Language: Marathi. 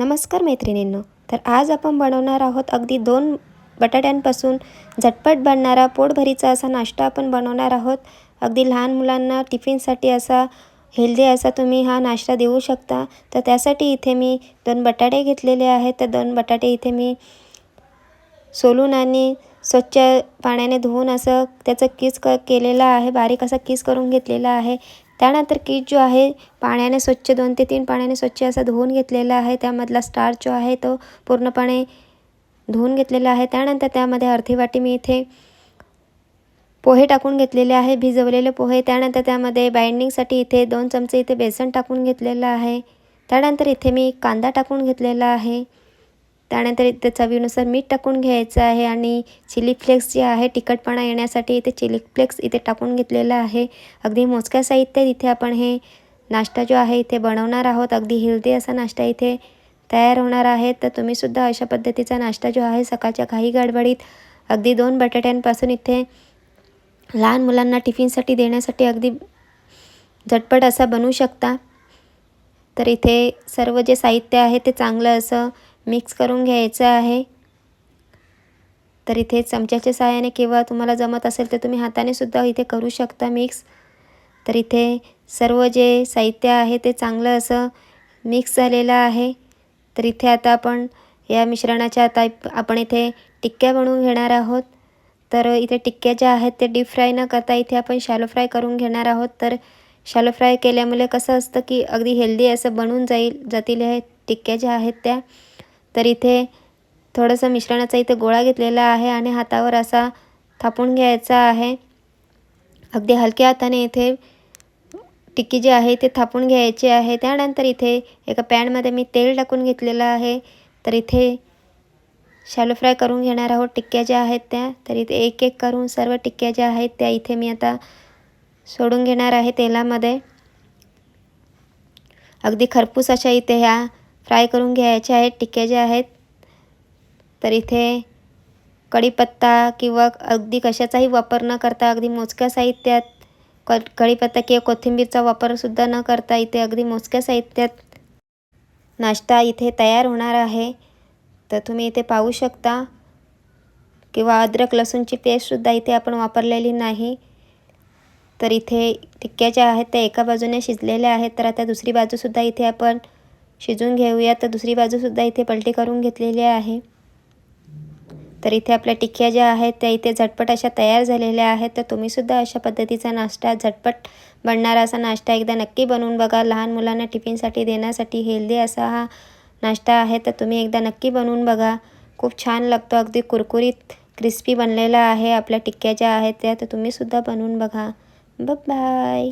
नमस्कार मैत्रिणींनो तर आज आपण बनवणार आहोत अगदी दोन बटाट्यांपासून झटपट बनणारा पोटभरीचा असा नाश्ता. आपण बनवणार आहोत अगदी लहान मुलांना टिफिनसाठी असा हेल्दी असा तुम्ही हा नाश्ता देऊ शकता. तर त्यासाठी इथे मी दोन बटाटे घेतलेले आहेत. तर दोन बटाटे इथे मी सोलून आणि स्वच्छ पाण्याने धुवून असं त्याचं किस क केलेलं आहे बारीक असा किस करून घेतलेला आहे. त्यानंतर कीट जो आहे पाण्याने स्वच्छ दोन ते तीन पाण्याने स्वच्छ असा धुवून घेतलेला आहे. त्यामधला स्टार जो आहे तो पूर्णपणे धुवून घेतलेला आहे. त्यानंतर त्यामध्ये अर्धी वाटी मी इथे पोहे टाकून घेतलेले आहे भिजवलेले पोहे. त्यानंतर त्यामध्ये बाइंडिंगसाठी इथे दोन चमचे इथे बेसन टाकून घेतलेलं आहे. त्यानंतर इथे मी कांदा टाकून घेतलेला आहे. त्यानंतर इथे चवीनुसार मीठ टाकून घ्यायचं आहे आणि चिली फ्लेक्स जे आहे तिखटपणा येण्यासाठी इथे चिली फ्लेक्स इथे टाकून घेतलेलं आहे. अगदी मोजक्या साहित्यात इथे आपण हे नाश्ता जो आहे इथे बनवणार आहोत. अगदी हेल्दी असा नाश्ता इथे तयार होणार आहे. तर तुम्हीसुद्धा अशा पद्धतीचा नाश्ता जो आहे सकाळच्या काही गडबडीत अगदी दोन बटाट्यांपासून इथे लहान मुलांना टिफिनसाठी देण्यासाठी अगदी झटपट असा बनवू शकता. तर इथे सर्व जे साहित्य आहे ते चांगलं असं मिक्स करून घ्यायचं आहे. तर इथे चमच्याच्या सहाय्याने किंवा तुम्हाला जमत असेल तर तुम्ही हाताने सुद्धा इथे करू शकता मिक्स. तर इथे सर्व जे साहित्य आहे ते चांगलं असं मिक्स झालेलं आहे. तर इथे आता आपण या मिश्रणाच्या आता आपण इथे टिक्क्या बनवून घेणार आहोत. तर इथे टिक्क्या ज्या आहेत ते डीप फ्राय न करता इथे आपण शॅलो फ्राय करून घेणार आहोत. तर शॅलो फ्राय केल्यामुळे कसं असतं की अगदी हेल्दी असं बनून जाईल जातील हे टिक्क्या ज्या आहेत त्या. तर इथे थोडंसं मिश्रणाचा इथे गोळा घेतलेला आहे आणि हातावर असा थापून घ्यायचा आहे. अगदी हलक्या हाताने इथे टिक्की जी आहे ते थापून घ्यायची आहे. त्यानंतर इथे एका पॅनमध्ये मी तेल टाकून घेतलेलं आहे. तर इथे शॅलो फ्राय करून घेणार आहोत टिक्क्या ज्या आहेत त्या. तर इथे एक एक करून सर्व टिक्क्या ज्या आहेत त्या इथे मी आता सोडून घेणार आहे तेलामध्ये. अगदी खरपूस अशा इथे ह्या फ्राय करून घ्यायच्या आहेत टिक्क्या ज्या आहेत. तर इथे कढीपत्ता किंवा अगदी कशाचाही वापर न करता अगदी मोजक्या साहित्यात क कढीपत्ता किंवा कोथिंबीरचा वापरसुद्धा न करता इथे अगदी मोजक्या साहित्यात नाश्ता इथे तयार होणार आहे. तर तुम्ही इथे पाहू शकता. किंवा अद्रक लसूणची पेस्टसुद्धा इथे आपण वापरलेली नाही. तर इथे टिक्क्या ज्या आहेत त्या एका बाजूने शिजलेल्या आहेत. तर आता दुसरी बाजूसुद्धा इथे आपण शिजून घेऊया. तर दुसरी बाजूसुद्धा इथे पलटी करून घेतलेली आहे. तर इथे आपल्या टिक्क्या ज्या आहेत त्या इथे झटपट अशा तयार झालेल्या आहेत. तर तुम्हीसुद्धा अशा पद्धतीचा नाश्ता झटपट बनणारा असा नाश्ता एकदा नक्की बनवून बघा. लहान मुलांना टिफिनसाठी देण्यासाठी हेल्दी असा हा नाश्ता आहे. तर तुम्ही एकदा नक्की बनवून बघा. खूप छान लागतो. अगदी कुरकुरीत क्रिस्पी बनलेला आहे आपल्या टिक्क्या ज्या आहेत त्या. तर तुम्हीसुद्धा बनवून बघा. बाय.